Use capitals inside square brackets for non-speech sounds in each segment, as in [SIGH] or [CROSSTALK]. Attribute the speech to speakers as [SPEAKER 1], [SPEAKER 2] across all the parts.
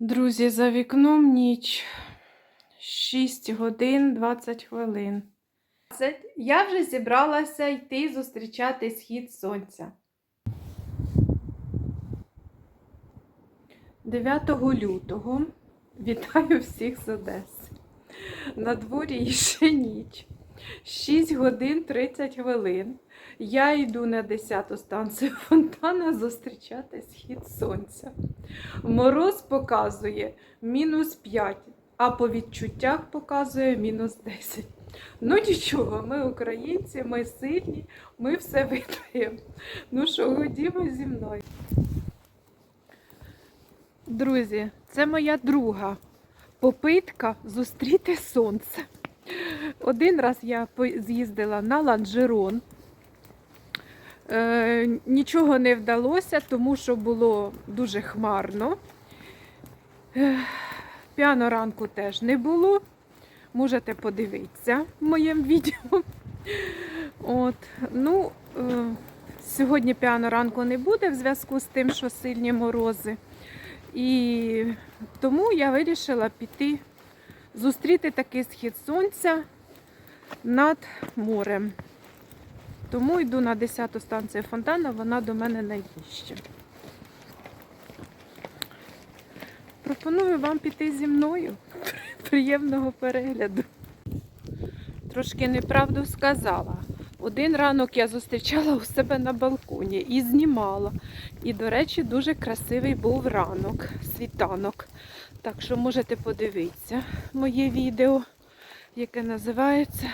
[SPEAKER 1] Друзі, за вікном ніч 6 годин 20 хвилин. Я вже зібралася йти зустрічати схід сонця. 9 лютого вітаю всіх з Одеси. На дворі [LAUGHS] ще ніч. 6 годин 30 хвилин. Я йду на 10-ту станцію фонтана зустрічати схід сонця. Мороз показує мінус 5, а по відчуттях показує мінус 10. Ну нічого, ми українці, ми сильні, ми все витаємо. Ну що, ходімо зі мною. Друзі, це моя друга попитка зустріти сонце. Один раз я з'їздила на ланжерон. Е, нічого не вдалося, тому що було дуже хмарно. Е, п'яно ранку теж не було. Можете подивитися в моєму відео. От, ну, е, сьогодні п'яно ранку не буде в зв'язку з тим, що сильні морози. І тому я вирішила піти зустріти такий схід сонця над морем. Тому йду на 10-ту станцію фонтана, вона до мене найближче. Пропоную вам піти зі мною. [LAUGHS] Приємного перегляду. Трошки неправду сказала. Один ранок я зустрічала у себе на балконі і знімала. І, до речі, дуже красивий був ранок, світанок. Так що можете подивитися моє відео, яке називається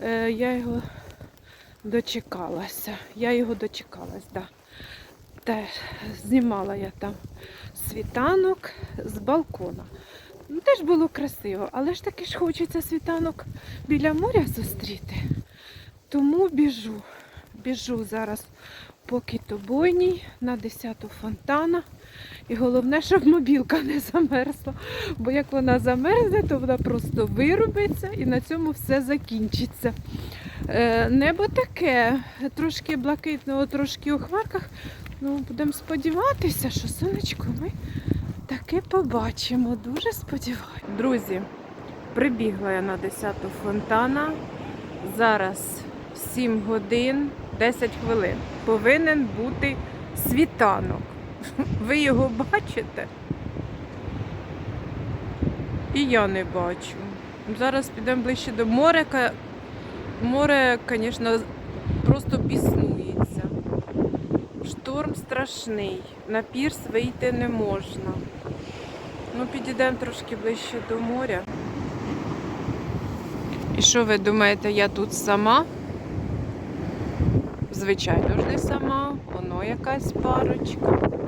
[SPEAKER 1] е, Я його дочекалася. Я його дочекалась, да. Те, знімала я там світанок з балкона. Ну, теж було красиво, але ж таки ж хочеться світанок біля моря зустріти. Тому біжу. Біжу зараз по китобойній на 10-ту фонтана. І головне, щоб мобілка не замерзла. Бо як вона замерзне, то вона просто вирубиться і на цьому все закінчиться. Е, небо таке, трошки блакитного, трошки у хмарках. Ну, будемо сподіватися, що сонечко ми таки побачимо. Дуже сподіваюся. Друзі, прибігла я на 10-ту фонтана. Зараз 7 годин 10 хвилин. Повинен бути світанок. Ви його бачите? І я не бачу. Зараз підемо ближче до моря. Море, звісно, просто біснується. Шторм страшний. На пірс вийти не можна. Ну, підійдемо трошки ближче до моря. І що ви думаєте, я тут сама? Звичайно ж не сама. Воно якась парочка.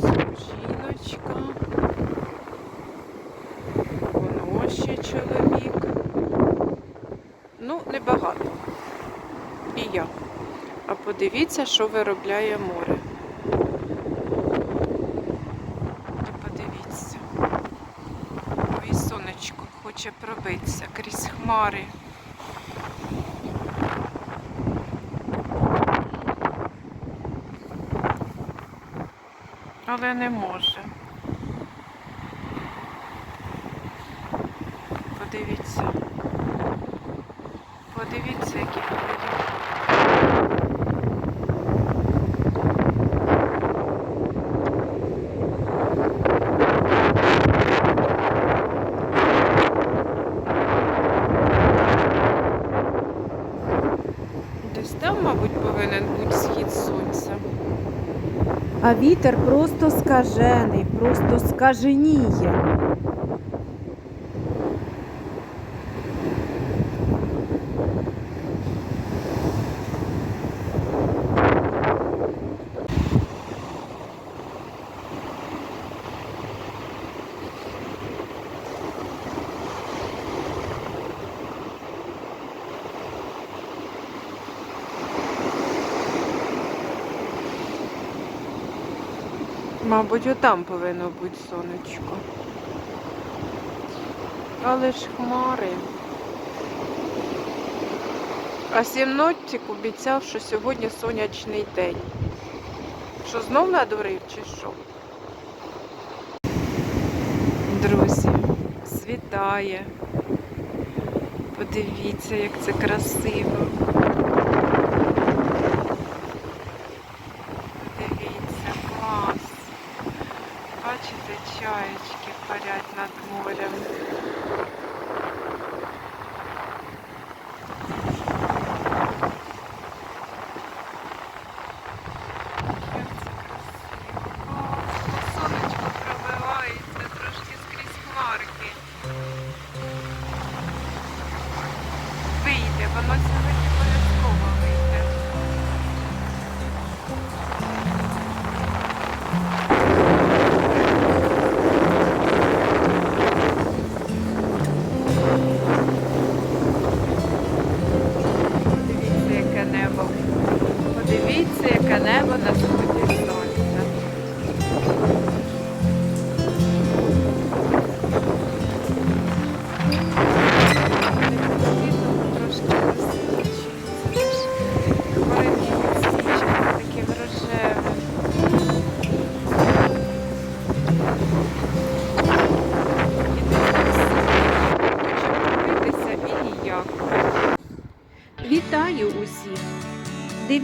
[SPEAKER 1] Жіночка. Воно ще чоловік. Ну, небагато. І я. А подивіться, що виробляє море. Подивіться. Ой, сонечко хоче пробитися крізь хмари. Але не може. Подивіться. Подивіться, які хвилі. Десь там, мабуть, повинен бути схід сонця.
[SPEAKER 2] А вітер просто скажений, просто скаженіє.
[SPEAKER 1] Мабуть, отам повинно бути сонечко. Але ж хмари. А синоптик обіцяв, що сьогодні сонячний день. Що знов надурив чи що? Друзі, світає. Подивіться, як це красиво.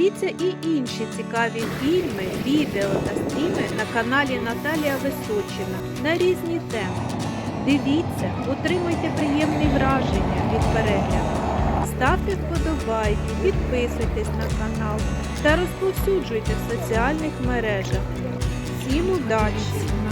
[SPEAKER 2] Дивіться і інші цікаві фільми, відео та стріми на каналі Наталія Височина на різні теми. Дивіться, отримуйте приємні враження від перегляду. Ставте вподобайки, підписуйтесь на канал та розповсюджуйте в соціальних мережах. Всім удачі!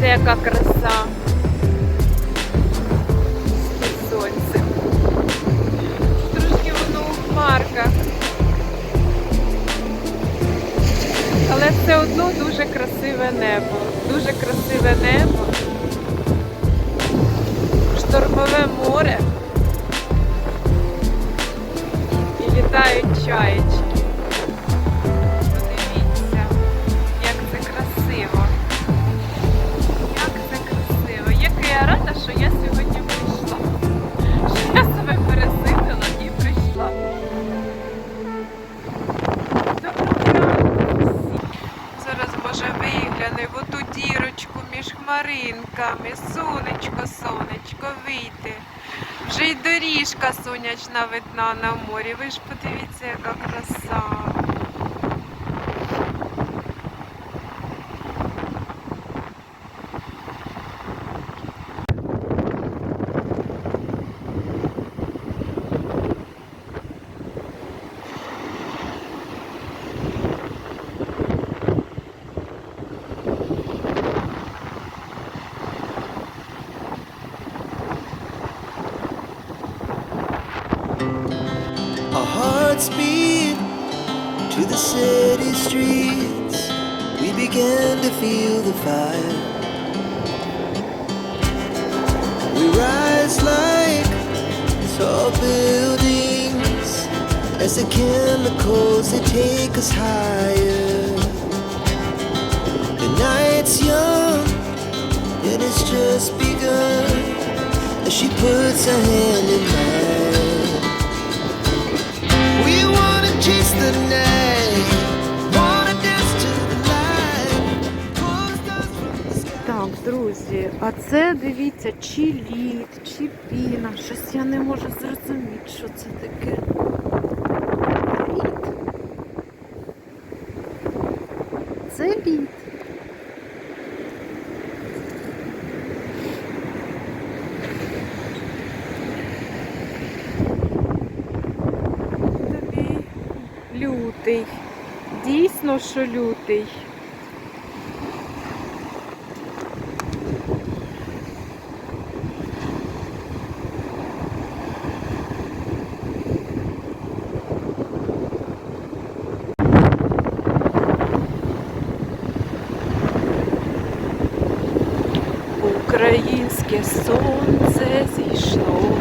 [SPEAKER 1] Подивіться, яка краса. Під сонцем. Трошки воно у хмарках. Але все одно дуже красиве небо. Дуже красиве небо. Штормове море. І літають чаєчки. Сонячна видна на морі. Ви ж подивіться, яка краса.
[SPEAKER 3] buildings as the chemicals they take us higher. The night's young and it's just begun as she puts her hand in mine. We wanna chase the night, wanna dance to the light. Pull stars from the sky.
[SPEAKER 2] Так, друзі,
[SPEAKER 1] друзі, а Це дивіться, чи лід, чи піна. Щось я не можу зрозуміти, що це таке. Лід. Це лід. Тобі лютий. Дійсно, що лютий. Українське сонце зійшло,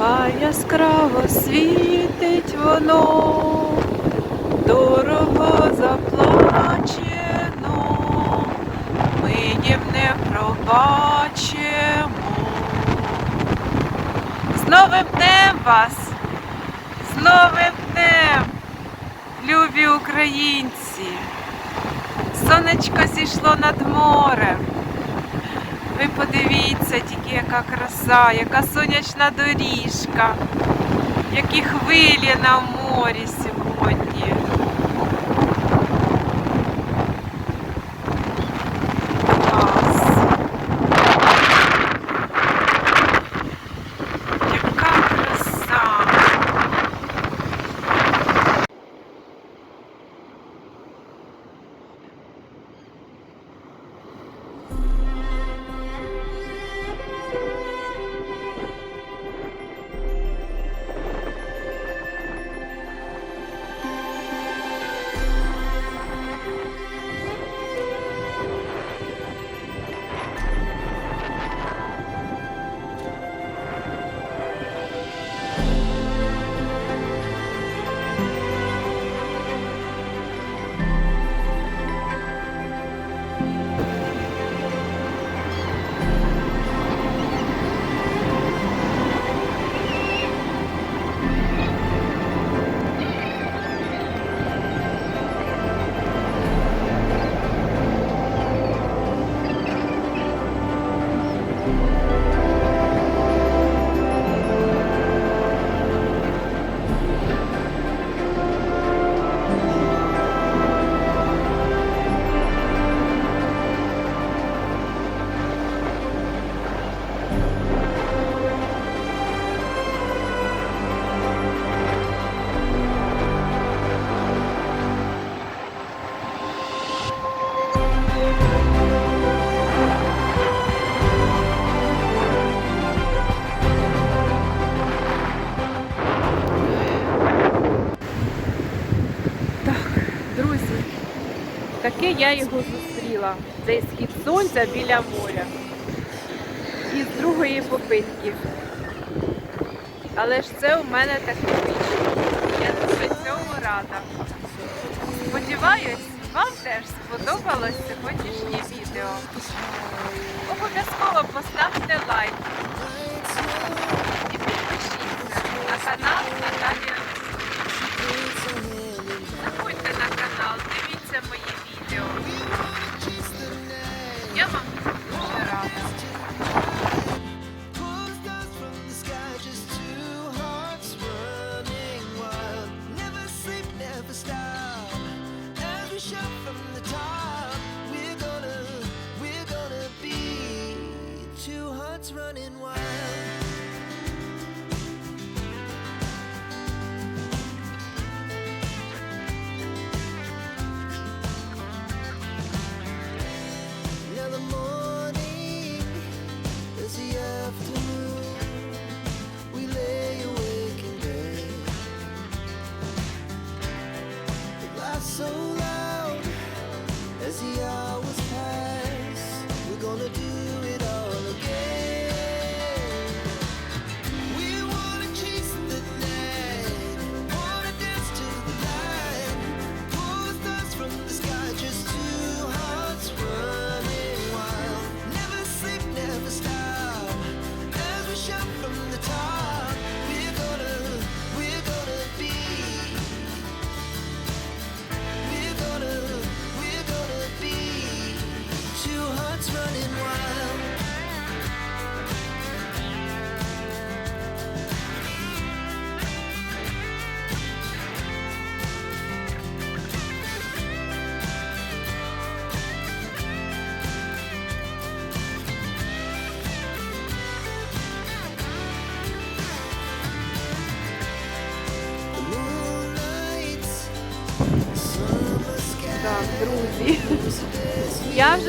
[SPEAKER 1] а яскраво світить воно, дорого заплачено, ми їм не пробачимо. З новим днем вас, з новим днем, любі українці. Сонечко зійшло над морем. Ви подивіться тільки, яка краса, яка сонячна доріжка, які хвилі на морі я його зустріла. Цей схід сонця біля моря. І з другої попитки. Але ж це у мене таке вийшло. Я дуже цьому рада. Сподіваюсь, вам теж сподобалось сьогоднішнє відео. Обов'язково поставте лайк і підпишіться на канал Наталія.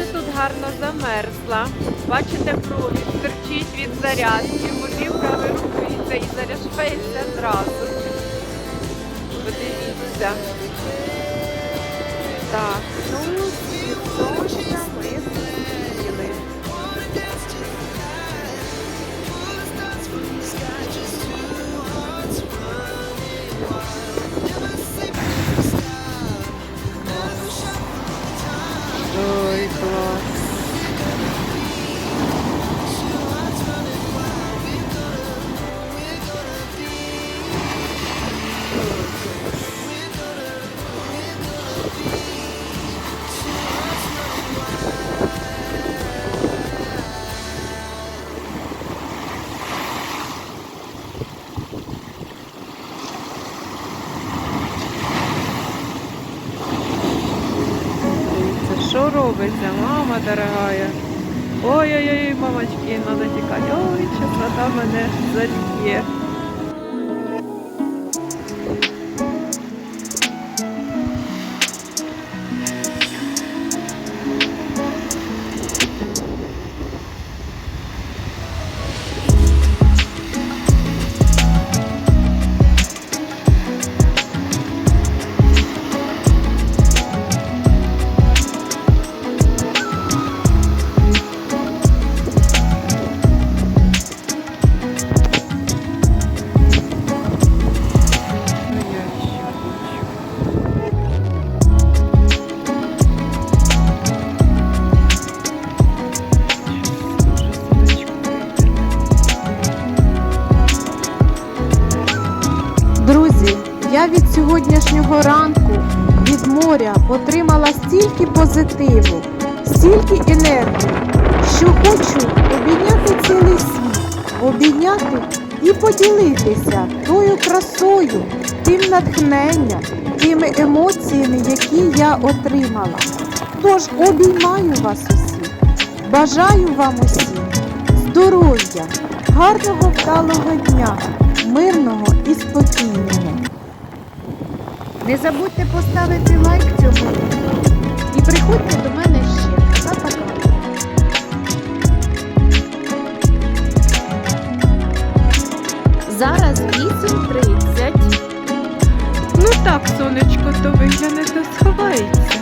[SPEAKER 1] Я вже тут гарно замерзла. Бачите, провід терчить від зарядки, будівка вирухується і заряджається зразу. Подивіться. Так, ну, сонця ми дорогая. Ой-ой-ой, мамочки, надо тікати. Ой, чеснота мене зальє.
[SPEAKER 2] Позитиву, стільки енергії, що хочу обійняти цілий світ, обійняти і поділитися тою красою, тим натхненням, тими емоціями, які я отримала. Тож обіймаю вас усіх, бажаю вам усім здоров'я, гарного вдалого дня, мирного і спокійного. Не забудьте поставити лайк цьому відео і приходьте до мене ще. Па-пока. Зараз 8.30.
[SPEAKER 1] Ну так, сонечко, то вигляне, то сховається.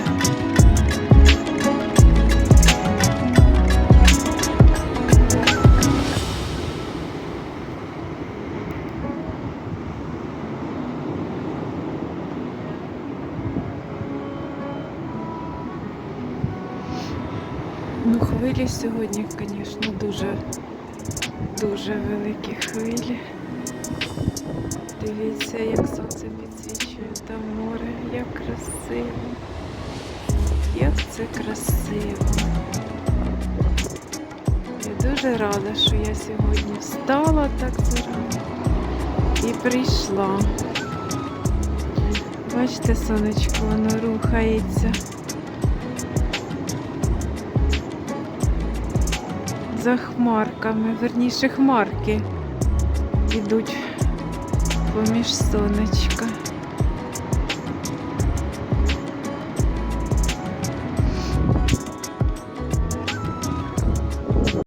[SPEAKER 1] Хвилі сьогодні, звісно, дуже, дуже великі хвилі. Дивіться, як сонце підсвічує там море, як красиво. Як це красиво. Я дуже рада, що я сьогодні встала так зарано і прийшла. Бачите, сонечко, воно рухається. За хмарками, верніше хмарки ідуть поміж сонечка.